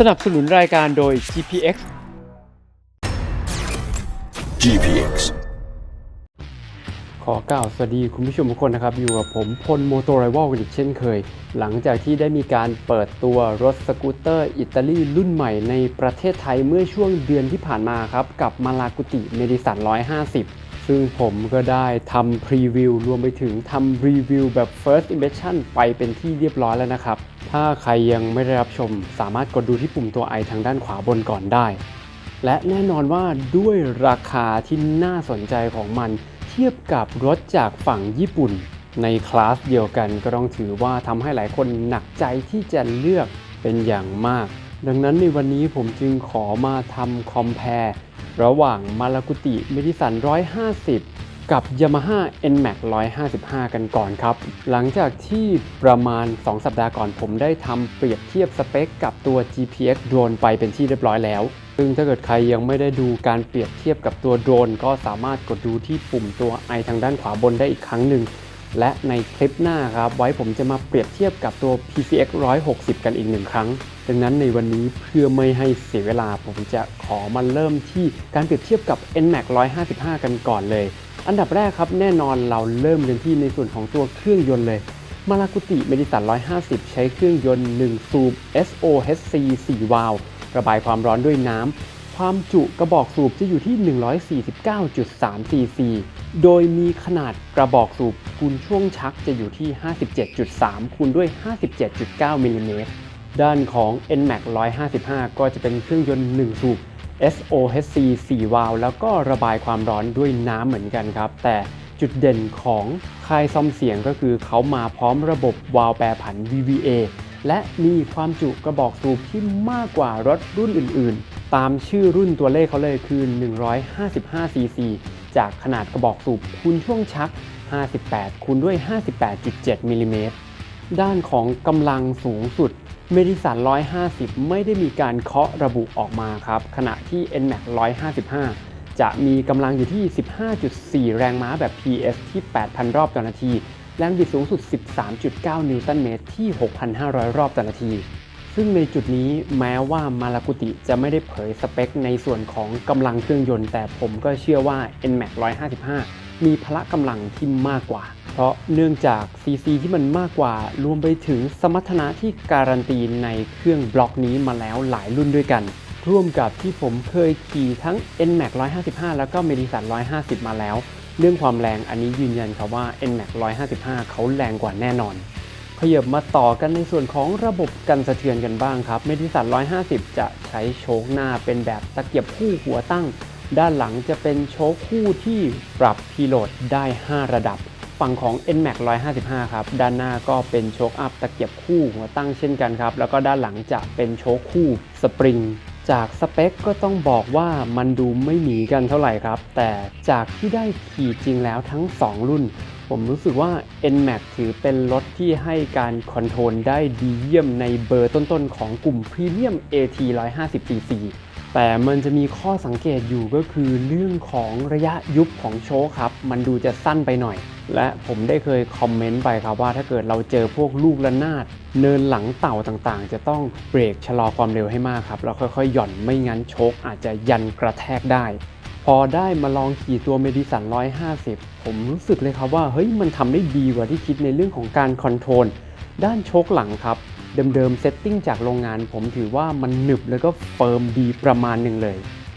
สนับสนุนรายการโดย GPX GPX ขอกล่าวสวัสดีคุณผู้ชมทุกคนนะครับ อยู่กับผมพลโมโตไรวอลกันอีกเช่นเคย หลังจากที่ได้มีการเปิดตัวรถสกูตเตอร์อิตาลีรุ่นใหม่ในประเทศไทยเมื่อช่วงเดือนที่ผ่านมาครับ กับมาลากุติเมดิสัน150 ซึ่งผมก็ได้ทำพรีวิวรวมไปถึงทำรีวิวแบบ first impression ไปเป็นที่เรียบร้อยแล้วนะครับ ถ้าใครยังไม่ได้รับชม สามารถกดดูที่ปุ่มตัว i ทางด้านขวาบนก่อนได้ และแน่นอนว่าด้วยราคาที่น่าสนใจของมัน เทียบกับรถจากฝั่งญี่ปุ่น ในคลาสเดียวกันก็ต้องถือว่าทำให้หลายคนหนักใจที่จะเลือกเป็นอย่างมาก ดังนั้นในวันนี้ผมจึงขอมาทำคอมเพล ระหว่างมาลากุติเมดิสัน 150 กับ Yamaha NMAX 155 กันก่อนครับ หลังจากที่ประมาณ 2 สัปดาห์ก่อนผมได้ทำเปรียบเทียบสเปคกับตัว GPX โดรนไปเป็นที่เรียบร้อยแล้ว ซึ่งถ้าเกิดใครยังไม่ได้ดูการเปรียบเทียบกับตัวโดรน ก็สามารถกดดูที่ปุ่มตัว i ทางด้านขวาบนได้อีกครั้งหนึ่ง และในคลิปหน้าครับ ไว้ผมจะมาเปรียบเทียบกับตัว PCX 160 กันอีกหนึ่งครั้ง ดังนั้นในวันนี้เพื่อไม่ให้เสียเวลาผมจะขอมาเริ่มที่การเปรียบเทียบกับ NMAX 155 กันก่อนเลย อันดับแรกครับแน่นอนเราเริ่มกันที่ในส่วนของตัวเครื่องยนต์เลยมาลากุติเมดิสัน 150 ใช้เครื่องยนต์1สูบ SOHC 4 วาล์วระบายความร้อนด้วยน้ำ ความจุกระบอกสูบจะอยู่ที่ 149.3 cc โดยมีขนาดกระบอกสูบคูณช่วงชักจะอยู่ที่ 57.3 คูณด้วย 57.9 มิลลิเมตร ด้านของ NMAX 155 ก็จะเป็นเครื่องยนต์ 1 สูบ SOHC 4 วาล์วแล้วก็ระบายความร้อนด้วยน้ำเหมือนกันครับ แต่จุดเด่นของค่ายซ่อมเสียงก็คือเขามาพร้อมระบบวาล์วแปรผัน VVA และมีความจุกระบอกสูบที่มากกว่ารถรุ่นอื่นๆ ตามชื่อรุ่นตัวเลขเขาเลยคือ 155 cc จากขนาดกระบอกสูบคูณช่วงชัก 58คูณด้วย 58.7มิลลิเมตรด้านของกำลังสูงสุด เมดิสัน 150 ไม่ได้มีการเคาะระบุออกมาครับ ขณะที่ NMAX 155 จะมีกำลังอยู่ที่ 15.4 แรงม้าแบบ PS ที่ 8,000 รอบต่อนาที แรงบิดสูงสุด 13.9 นิวตันเมตรที่ 6,500 รอบต่อนาที ซึ่งในจุดนี้แม้ว่ามาลากุติจะไม่ได้เผยสเปคในส่วนของกำลังเครื่องยนต์ แต่ผมก็เชื่อว่า NMAX 155 มีพละกำลังที่มากกว่า เพราะเนื่องจาก CC ที่มันมากกว่ารวมไปถึงสมรรถนะที่การันตีในเครื่องบล็อกนี้มาแล้วหลายรุ่นด้วยกัน ร่วมกับที่ผมเคยขี่ทั้ง NMAX 155 แล้วก็ Medison 150 มาแล้ว เรื่องความแรงอันนี้ยืนยันครับว่า NMAX 155 เขาแรงกว่าแน่นอน ขยับมาต่อกันในส่วนของระบบกันสะเทือนกันบ้างครับ Medison 150 จะใช้โชคหน้าเป็นแบบตะเกียบคู่หัวตั้ง ด้านหลังจะเป็นโชคคู่ที่ปรับพีโหลดได้ 5 ระดับ ฝั่งของ NMAX 155 ครับ ด้านหน้าก็เป็นโชคอัพตะเกียบคู่หัวตั้งเช่นกันครับ แล้วก็ด้านหลังจะเป็นโชคคู่สปริงจากสเปคก็ต้องบอกว่ามันดูไม่หนีกันเท่าไหร่ครับ แต่จากที่ได้ขี่จริงแล้วทั้ง 2 รุ่น ผมรู้สึกว่า NMAX ถือเป็นรถที่ให้การคอนโทรลได้ดีเยี่ยมในเบอร์ต้นๆ ของกลุ่มพรีเมียม AT 150 cc แต่มันจะมีข้อสังเกตอยู่ก็คือเรื่องของระยะยุบของโชคครับ มันดูจะสั้นไปหน่อย และผมได้เคยคอมเมนต์ไปครับว่าถ้าเกิดเราเจอพวกลูกระนาด เนินหลังเต่าต่างๆ จะต้องเบรกชะลอความเร็วให้มากครับ แล้วค่อยๆ หย่อนไม่งั้นโชคอาจจะยันกระแทกได้ พอได้มาลองขี่ตัวเมดิสัน 150 ผมรู้สึกเลยครับว่าเฮ้ยมันทำได้ดีกว่าที่คิดในเรื่องของการคอนโทรลด้านโชคหลังครับ เดิมๆเซตติ้งจากโรงงาน ผมถือว่ามันหนึบแล้วก็เฟิร์มดีประมาณหนึ่งเลย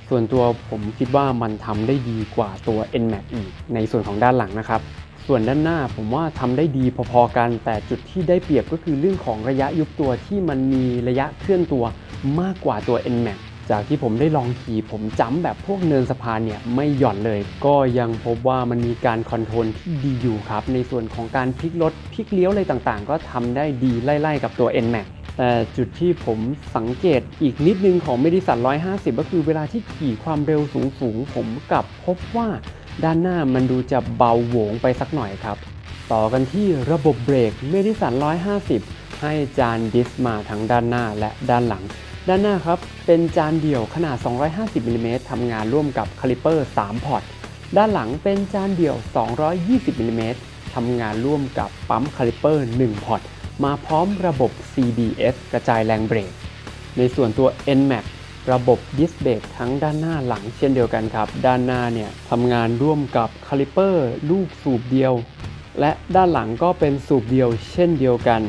ส่วนตัวผมคิดว่ามันทำได้ดีกว่าตัว NMAX อีกในส่วนของด้านหลังนะครับ ส่วนด้านหน้าผมว่าทำได้ดีพอๆกัน แต่จุดที่ได้เปรียบก็คือเรื่องของระยะยุบตัวที่มันมีระยะเคลื่อนตัวมากกว่าตัว NMAX จากที่ผมได้ลองขี่ผมจ้ำแบบพวกเนินสะพานเนี่ยไม่หย่อนเลย ก็ยังพบว่ามันมีการคอนโทรลที่ดีอยู่ครับ ในส่วนของการพลิกรถพลิกเลี้ยวอะไรต่างๆ ก็ทำได้ดีไล่ๆกับตัว NMAX แต่จุดที่ผมสังเกตอีกนิดนึงของ m e d i s o n 150 ก็คือเวลาที่ขี่ความเร็วสูงๆ ผมกลับพบว่าด้านหน้ามันดูจะเบาโหวงไปสักหน่อยครับ ต่อกันที่ระบบเบรก m e d i s o n 150 ให้จานดิสมาทั้งด้านหน้าและด้านหลัง ด้านหน้าครับ เป็นจานเดี่ยวขนาด 250มิลลิเมตรทำงานร่วมกับคาลิเปอร์ 3 พอร์ต ด้านหลังเป็นจานเดี่ยว 220มิลลิเมตรทำงานร่วมกับปั๊มคาลิเปอร์ 1 พอร์ต มาพร้อมระบบ CBS กระจายแรงเบรก ในส่วนตัว NMAX ระบบดิสเบรกทั้งด้านหน้าหลังเช่นเดียวกันครับ ด้านหน้าเนี่ยทำงานร่วมกับคาลิเปอร์ลูกสูบเดียว และด้านหลังก็เป็นสูบเดียวเช่นเดียวกัน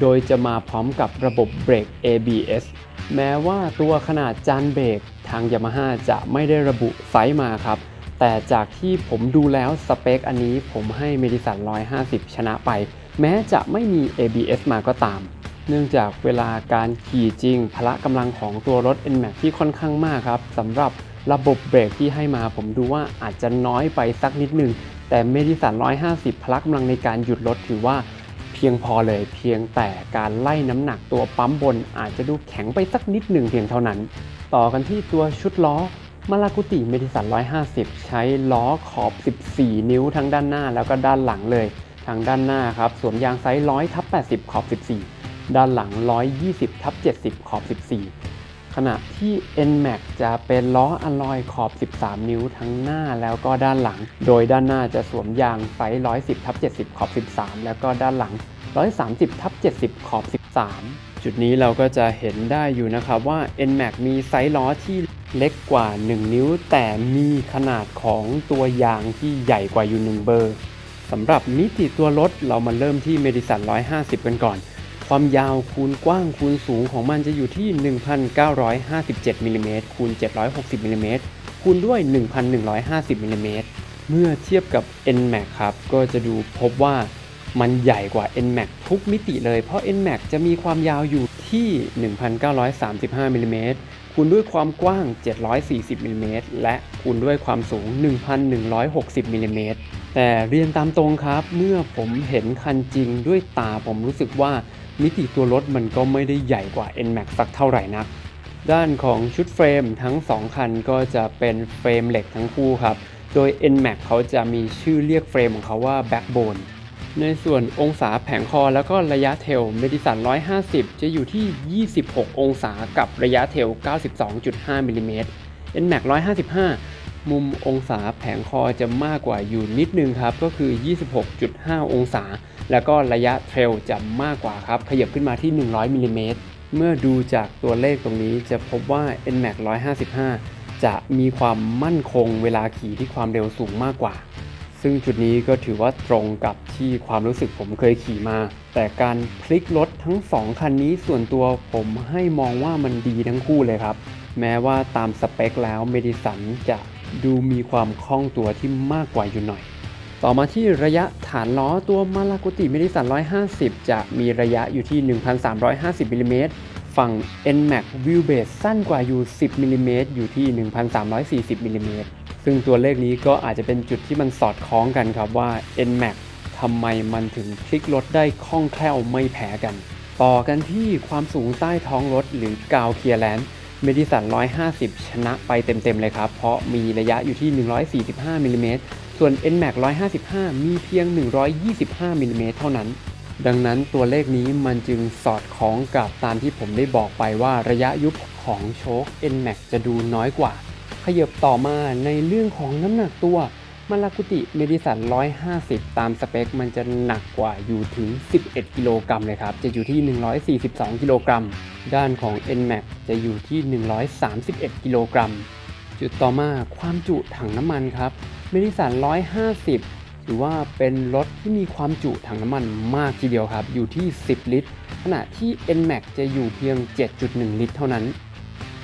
โดยจะมาพร้อมกับระบบเบรก ABS แม้ว่าตัวขนาดจานเบรกทาง Yamaha จะไม่ได้ระบุไซส์มาครับ แต่จากที่ผมดูแล้วสเปคอันนี้ผมให้เมดิสัน 150 ชนะไป แม้จะไม่มี ABS มาก็ตาม เนื่องจากเวลาการขี่จริง พละกำลังของตัวรถ NMAX ที่ค่อนข้างมากครับสำหรับระบบเบรกที่ให้มาผมดูว่าอาจจะน้อยไปสักนิดหนึ่งแต่เมดิสัน 150 พละกำลังในการหยุดรถถือว่า พียงพอเลยเพียงแต่การไล่น้ำหนักตัวปั๊มบนอาจจะดูแข็งไปสักนิดหนึ่งเพียงเท่านั้น ต่อกันที่ตัวชุดล้อมาลากุติเมดิสัน 150 ใช้ล้อขอบ 14 นิ้วทั้งด้านหน้าแล้วก็ด้านหลังเลย ทางด้านหน้าครับสวมยางไซส์100ทับ80 ขอบ 14 ด้านหลัง 120ทับ70 ขอบ 14 ขณะที่ NMAX จะเป็นล้ออะลอยขอบ 13 นิ้วทั้งหน้าแล้วก็ด้านหลัง โดยด้านหน้าจะสวมยางไซส์110ทับ70 ขอบ 13 แล้วก็ด้านหลัง 130ทับ70 ขอบ 13 จุดนี้เราก็จะเห็นได้อยู่นะครับว่า NMAX มีไซส์ล้อที่เล็กกว่า 1 นิ้ว แต่มีขนาดของตัวยางที่ใหญ่กว่าอยู่1เบอร์สำหรับมิติตัวรถเรามาเริ่มที่ Medison 150 กันก่อน ความยาวคูณกว้างคูณสูงของมันจะอยู่ที่ 1,957มิลลิเมตรคูณ760มิลลิเมตรคูณด้วย 1,150มิลลิเมตรเมื่อเทียบกับ NMAX ครับ ก็จะดูพบว่ามันใหญ่กว่า NMAX ทุกมิติเลย เพราะ NMAX จะมีความยาวอยู่ที่ 1,935มิลลิเมตร คูณด้วยความกว้าง 740มิลลิเมตรและคูณด้วยความสูง 1,160มิลลิเมตรแต่เรียนตามตรงครับ เมื่อผมเห็นคันจริงด้วยตาผมรู้สึกว่ามิติตัวรถมันก็ไม่ได้ใหญ่กว่า NMAX สักเท่าไหร่นัก ด้านของชุดเฟรมทั้ง 2 คันก็จะเป็นเฟรมเหล็กทั้งคู่ครับ โดย NMAX เขาจะมีชื่อเรียกเฟรมของเขาว่า Backbone ในส่วนองศาแผงคอแล้วก็ระยะเทลเมดิสัน 150 จะอยู่ที่ 26 องศากับระยะเทล 92.5มิลลิเมตร NMAX 155 มุมองศาแผงคอจะมากกว่าอยู่นิดนึงครับ ก็คือ 26.5 องศา แล้วก็ระยะเทรลจะมากกว่าครับ ขยับขึ้นมาที่ 100มิลลิเมตร เมื่อดูจากตัวเลขตรงนี้จะพบว่า NMAX 155 จะมีความมั่นคงเวลาขี่ที่ความเร็วสูงมากกว่า ซึ่งจุดนี้ก็ถือว่าตรงกับที่ความรู้สึกผมเคยขี่มา แต่การพลิกรถทั้ง 2 คันนี้ส่วนตัวผมให้มองว่ามันดีทั้งคู่เลยครับ แม้ว่าตามสเปคแล้วเมดิสันจะดูมีความคล่องตัวที่มากกว่าอยู่หน่อย ต่อมาที่ระยะฐานล้อตัวมาลากุติเมดิสัน 150 จะมีระยะอยู่ที่ 1,350มิลลิเมตรฝั่ง NMAX Wheelbase สั้นกว่าอยู่ 10มิลลิเมตรอยู่ที่ 1,340มิลลิเมตร ซึ่งตัวเลขนี้ก็อาจจะเป็นจุดที่มันสอดคล้องกันครับว่า NMAX ทำไมมันถึงพลิกรถได้คล่องแคล่วไม่แพ้กัน ต่อกันที่ความสูงใต้ท้องรถหรือกาวเคียร์แลนด์เมดิสัน 150 ชนะไปเต็มๆเลยครับ เพราะมีระยะอยู่ที่ 145มิลลิเมตรส่วน NMAX 155 มีเพียง 125มิลลิเมตรเท่านั้น ดังนั้นตัวเลขนี้มันจึงสอดคล้องกับตามที่ผมได้บอกไปว่าระยะยุบของโชค NMAX จะดูน้อยกว่า ยบต่อมาในเรื่องของน้ำหนักตัวมาลากุติเมดิสัน 150 ตามสเปค มันจะหนักกว่าอยู่ถึง 11 กิโลกรัมเลยครับ จะอยู่ที่ 142 กิโลกรัม ด้านของ NMAX จะอยู่ที่ 131 กิโลกรัม จุดต่อมาความจุถังน้ำมันครับ เมดิสัน 150 ถือว่าเป็นรถที่มีความจุถังน้ำมันมากทีเดียวครับ อยู่ที่ 10 ลิตร ขณะที่ NMAX จะอยู่เพียง 7.1 ลิตร เท่านั้น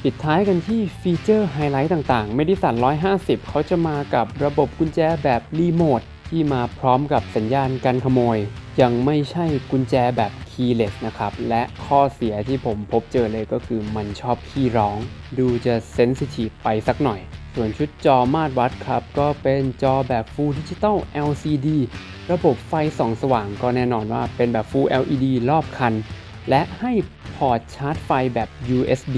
ปิดท้ายกันที่ฟีเจอร์ไฮไลท์ต่างๆไม่ได้สั่น150 เขาจะมากับระบบกุญแจแบบรีโมทที่มาพร้อมกับสัญญาณการขโมย ยังไม่ใช่กุญแจแบบคีย์เลสนะครับ และข้อเสียที่ผมพบเจอเลยก็คือมันชอบขี้ร้อง ดูจะเซนซิทีฟไปสักหน่อย ส่วนชุดจอมาตรวัดครับ ก็เป็นจอแบบ Full Digital LCD ระบบไฟส่องสว่างก็แน่นอนว่าเป็นแบบ Full LED รอบคัน และให้พอร์ตชาร์จไฟแบบ USB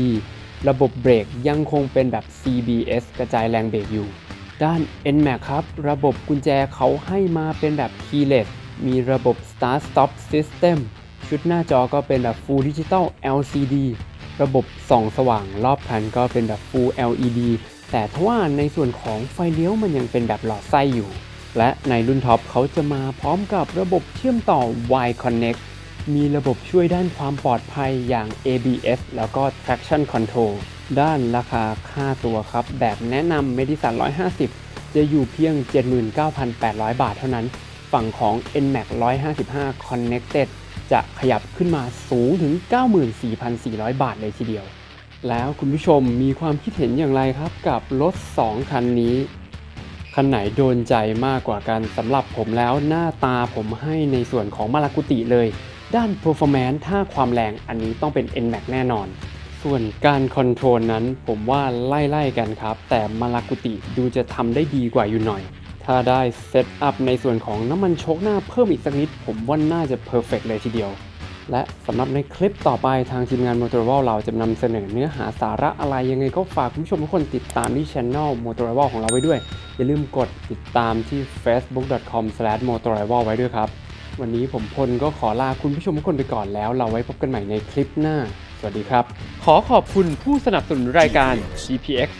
ระบบเบรกยังคงเป็นแบบ CBS กระจายแรงเบรกอยู่ ด้าน NMAX ครับ ระบบกุญแจเขาให้มาเป็นแบบ keyless มีระบบ start stop system ชุดหน้าจอก็เป็นแบบ full digital LCD ระบบส่องสว่างรอบคันก็เป็นแบบ full LED แต่ทว่าในส่วนของไฟเลี้ยวมันยังเป็นแบบหลอดไส้อยู่ และในรุ่นท็อปเขาจะมาพร้อมกับระบบเชื่อมต่อ Y Connect มีระบบช่วยด้านความปลอดภัยอย่าง ABS แล้วก็ traction control ด้านราคาค่าตัวครับ แบบแนะนำ Medison 150 จะอยู่เพียง 79,800 บาทเท่านั้น ฝั่งของ NMAX 155 Connected จะขยับขึ้นมาสูงถึง 94,400 บาทเลยทีเดียว แล้วคุณผู้ชมมีความคิดเห็นอย่างไรครับกับรถ 2 คันนี้ คันไหนโดนใจมากกว่ากันสำหรับผมแล้วหน้าตาผมให้ในส่วนของมารากุติเลย ด้าน performance ถ้าความแรงอันนี้ต้องเป็น NMAX แน่นอน ส่วนการคอนโทรลนั้นผมว่าไล่ๆกันครับ แต่มารากุติดูจะทำได้ดีกว่าอยู่หน่อย ถ้าได้เซตอัพในส่วนของน้ำมันโชกหน้าเพิ่มอีกสักนิด ผมว่าน่าจะเพอร์เฟกเลยทีเดียว และสำหรับในคลิปต่อไปทางทีมงาน m o t o r o เราจะนำเสนอเนื้อหาสาระอะไรยังไงก็ฝากคุณผู้ชมทุกคนติดตามที่ Channel m o t o r o ของเราไว้ด้วย อย่าลืมกดติดตามที่ facebook.com/motorival ไว้ด้วยครับ วันนี้ผมพลก็ขอลาคุณผู้ชมทุกคนไปก่อนแล้ว เราไว้พบกันใหม่ในคลิปหน้า สวัสดีครับ ขอขอบคุณผู้สนับสนุนรายการ GPX